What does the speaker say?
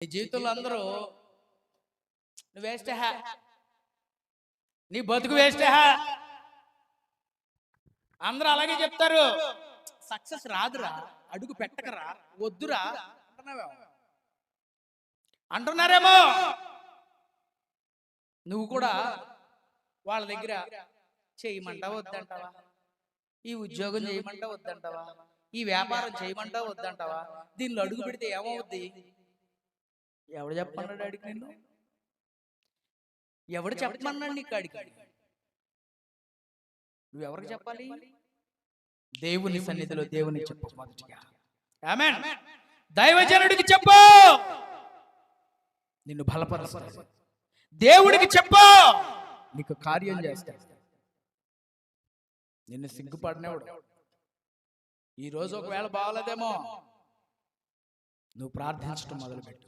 నీ జీవితంలో అందరూ నువ్వు వేస్ట్ హా. నీ బతుకు వేస్ట్ హా. అందరూ అలాగే చెప్తారు. సక్సెస్ రాదురా. అడుగు పెట్టకరా. వద్దురా. అంటున్నారేమో. నువ్వు కూడా వాళ్ళ దగ్గర చేయమంటావా వద్దంటావా? ఈ ఉద్యోగం చేయమంటావా వద్దంటావా? ఈ వ్యాపారం చేయమంటావా వద్దంటావా? దీనిలో అడుగు పెడితే ఏమవుద్ది? ఎవడు చెప్పమన్నాడు అడిగి నిన్ను? ఎవడు చెప్పమన్నాడు నీకు అడిగి నువ్వు ఎవరికి చెప్పాలి? దేవుని సన్నిధిలో దేవుని చెప్పు మొదటిగా. దైవజనుడికి చెప్పు. నిన్ను బలపరుస్తాడు. దేవుడికి చెప్పు. నీకు కార్యం చేస్తాడు. నిన్ను సిగ్గుపడినవాడు. ఈ రోజు ఒకవేళ బాగలేదేమో నువ్వు ప్రార్థించడం మొదలుపెట్టు.